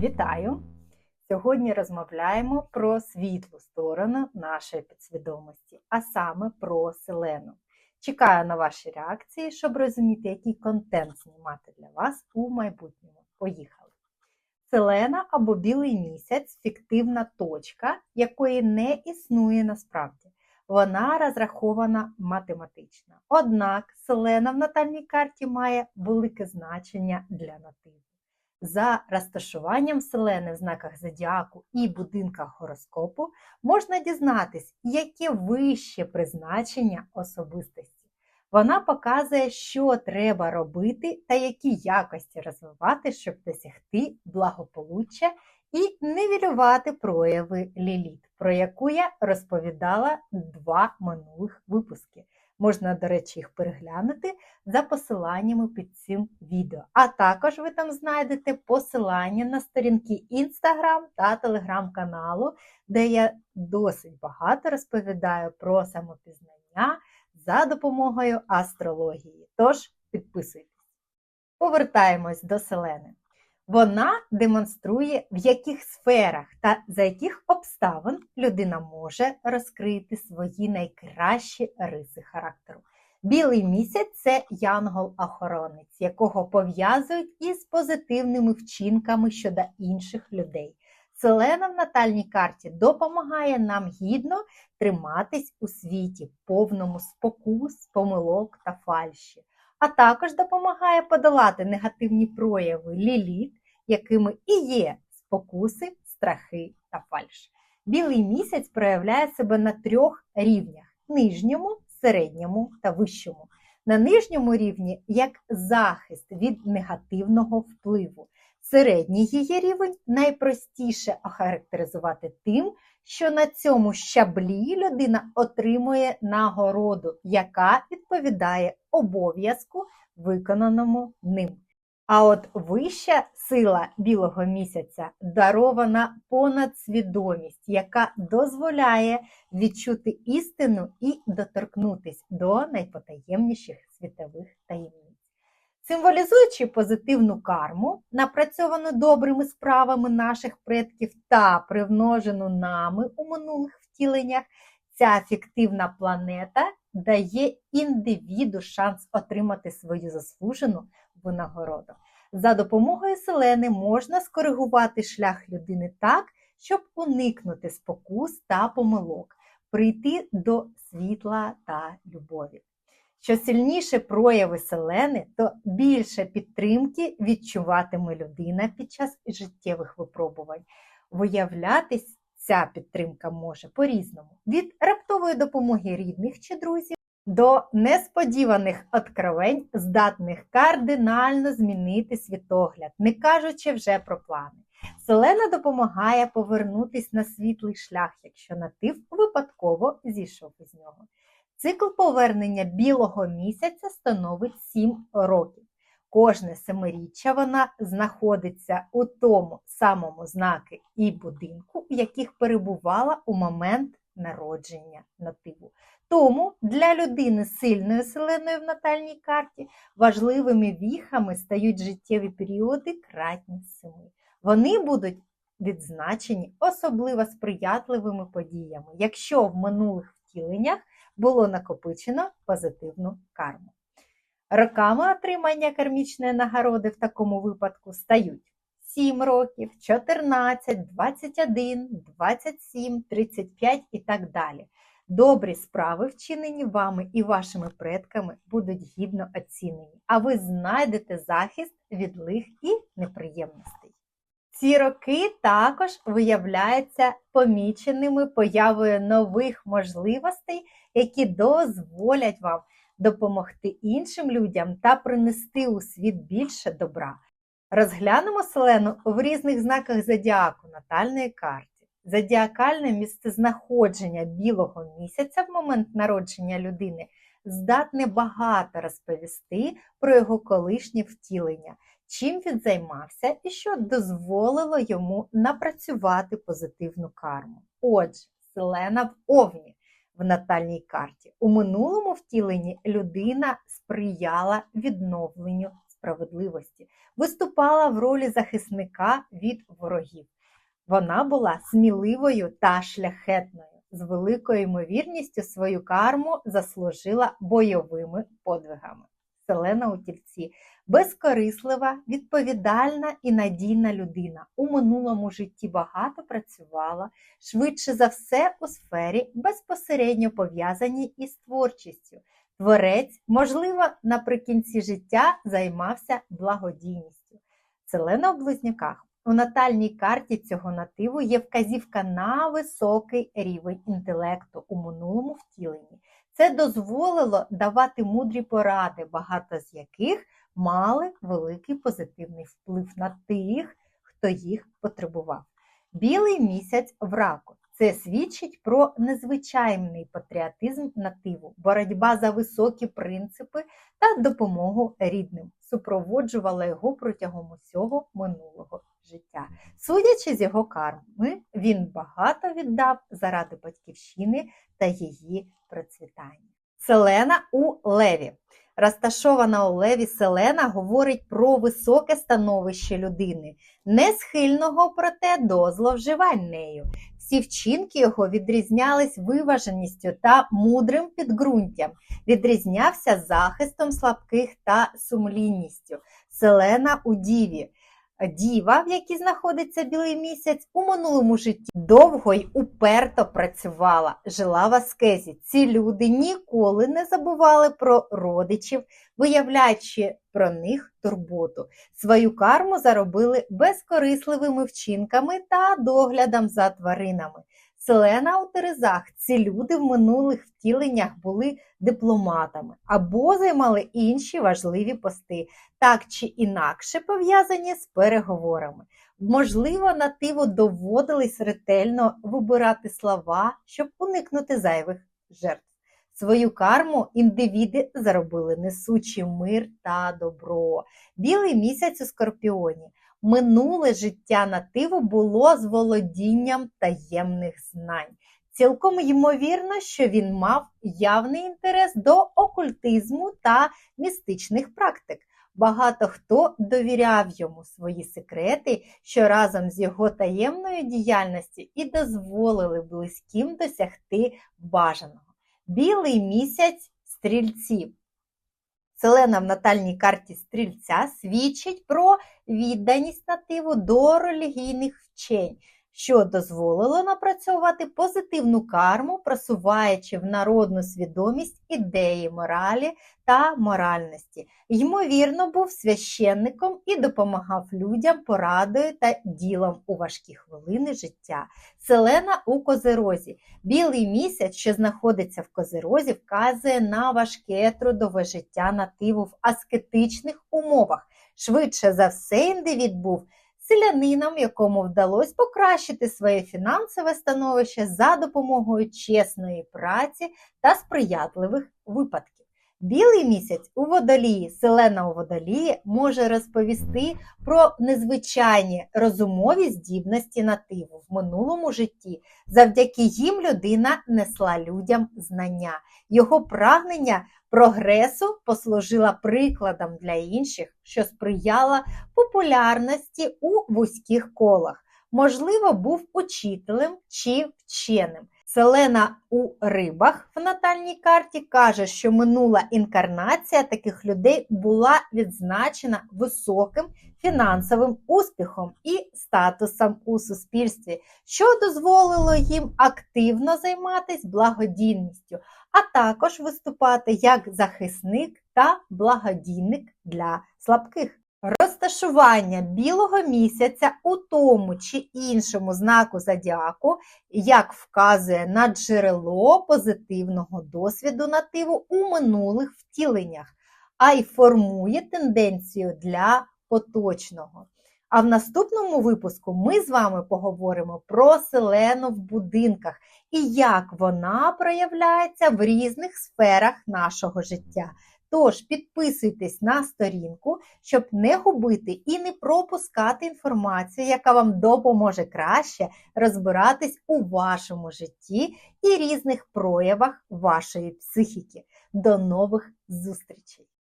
Вітаю! Сьогодні розмовляємо про світлу сторону нашої підсвідомості, а саме про селену. Чекаю на ваші реакції, щоб розуміти, який контент знімати для вас у майбутньому. Поїхали! Селена або білий місяць фіктивна точка, якої не існує насправді. Вона розрахована математично. Однак селена в натальній карті має велике значення для нативу. За розташуванням селени в знаках зодіаку і будинках гороскопу можна дізнатись, яке вище призначення особистості. Вона показує, що треба робити та які якості розвивати, щоб досягти благополуччя і нівелювати прояви ліліт, про яку я розповідала два минулих випуски. Можна, до речі, їх переглянути за посиланнями під цим відео. А також ви там знайдете посилання на сторінки Instagram та Telegram каналу, де я досить багато розповідаю про самопізнання за допомогою астрології. Тож підписуйтесь. Повертаємось до Селени. Вона демонструє, в яких сферах та за яких обставин людина може розкрити свої найкращі риси характеру. Білий місяць це янгол-охоронець, якого пов'язують із позитивними вчинками щодо інших людей. Селена в натальній карті допомагає нам гідно триматись у світі, повному спокус, помилок та фальші, а також допомагає подолати негативні прояви ліліт, якими і є спокуси, страхи та фальш. Білий місяць проявляє себе на трьох рівнях: нижньому, середньому та вищому. На нижньому рівні як захист від негативного впливу. Середній її рівень найпростіше охарактеризувати тим, що на цьому щаблі людина отримує нагороду, яка відповідає обов'язку, виконаному ним. А от вища сила білого місяця дарована понадсвідомість, яка дозволяє відчути істину і доторкнутись до найпотаємніших світових таємниць. Символізуючи позитивну карму, напрацьовану добрими справами наших предків та привножену нами у минулих втіленнях, ця фіктивна планета дає індивіду шанс отримати свою заслужену винагороду. За допомогою селени можна скоригувати шлях людини так, щоб уникнути спокус та помилок, прийти до світла та любові. Що сильніше прояви селени, то більше підтримки відчуватиме людина під час життєвих випробувань. Виявлятись ця підтримка може по-різному: від раптової допомоги рідних чи друзів до несподіваних откровень, здатних кардинально змінити світогляд, не кажучи вже про плани. Селена допомагає повернутись на світлий шлях, якщо натив випадково зійшов із нього. Цикл повернення білого місяця становить 7 років. Кожне семиріччя вона знаходиться у тому самому знаки і будинку, в яких перебувала у момент народження нативу. Тому для людини з сильною селеною в натальній карті важливими віхами стають життєві періоди кратні семи. Вони будуть відзначені особливо сприятливими подіями, якщо в минулих втіленнях було накопичено позитивну карму. Роками отримання кармічної нагороди в такому випадку стають 7 років, 14, 21, 27, 35 і так далі. Добрі справи, вчинені вами і вашими предками, будуть гідно оцінені, а ви знайдете захист від лих і неприємностей. Ці роки також виявляються поміченими появою нових можливостей, які дозволять вам допомогти іншим людям та принести у світ більше добра. Розглянемо селену в різних знаках зодіаку натальної карти. Зодіакальне місцезнаходження білого місяця в момент народження людини здатне багато розповісти про його колишнє втілення, чим він займався і що дозволило йому напрацювати позитивну карму. Отже, селена в Овні в натальній карті. У минулому втіленні людина сприяла відновленню справедливості, виступала в ролі захисника від ворогів. Вона була сміливою та шляхетною, з великою ймовірністю свою карму заслужила бойовими подвигами. Селена у тільці безкорислива, відповідальна і надійна людина. У минулому житті багато працювала, швидше за все у сфері безпосередньо пов'язаній із творчістю. Творець, можливо, наприкінці життя займався благодійністю. Селена в близнюках. У натальній карті цього нативу є вказівка на високий рівень інтелекту у минулому втіленні. Це дозволило давати мудрі поради, багато з яких мали великий позитивний вплив на тих, хто їх потребував. Білий місяць в раку. Це свідчить про незвичайний патріотизм нативу, боротьба за високі принципи та допомогу рідним, супроводжувала його протягом усього минулого життя. Судячи з його карми, він багато віддав заради батьківщини та її процвітання. Селена у Леві. Розташована у Леві Селена говорить про високе становище людини, не схильного проте до зловживань нею. Всі вчинки його відрізнялись виваженістю та мудрим підґрунтям, відрізнявся захистом слабких та сумлінністю. Селена у Діві. Діва, в якій знаходиться білий місяць, у минулому житті довго й уперто працювала, жила в аскезі. Ці люди ніколи не забували про родичів, виявляючи про них турботу. Свою карму заробили безкорисливими вчинками та доглядом за тваринами. Селена у Терезах ці люди в минулих втіленнях були дипломатами або займали інші важливі пости, так чи інакше пов'язані з переговорами. Можливо, нативу доводилось ретельно вибирати слова, щоб уникнути зайвих жертв. Свою карму індивіди заробили несучи мир та добро. Білий місяць у скорпіоні. Минуле життя нативу було з володінням таємних знань. Цілком ймовірно, що він мав явний інтерес до окультизму та містичних практик. Багато хто довіряв йому свої секрети, що разом з його таємною діяльністю і дозволили близьким досягти бажаного. Білий місяць стрільців. Селена в натальній карті стрільця свідчить про відданість нативу до релігійних вчень, що дозволило напрацьовувати позитивну карму, просуваючи в народну свідомість ідеї моралі та моральності. Ймовірно, був священником і допомагав людям порадою та ділом у важкі хвилини життя. Селена у Козерозі. Білий місяць, що знаходиться в Козерозі, вказує на важке трудове життя нативу в аскетичних умовах. Швидше за все, індивід був селянином, якому вдалося покращити своє фінансове становище за допомогою чесної праці та сприятливих випадків. Білий місяць у водолії, селена у водолії може розповісти про незвичайні розумові здібності нативу в минулому житті. Завдяки їм людина несла людям знання. Його прагнення прогресу послужила прикладом для інших, що сприяла популярності у вузьких колах. Можливо, був учителем чи вченим. Селена у рибах в натальній карті каже, що минула інкарнація таких людей була відзначена високим фінансовим успіхом і статусом у суспільстві, що дозволило їм активно займатися благодійністю, а також виступати як захисник та благодійник для слабких. Розташування білого місяця у тому чи іншому знаку зодіаку, як вказує на джерело позитивного досвіду нативу у минулих втіленнях, а й формує тенденцію для поточного. А в наступному випуску ми з вами поговоримо про селену в будинках і як вона проявляється в різних сферах нашого життя. Тож підписуйтесь на сторінку, щоб не губити і не пропускати інформацію, яка вам допоможе краще розбиратись у вашому житті і різних проявах вашої психіки. До нових зустрічей!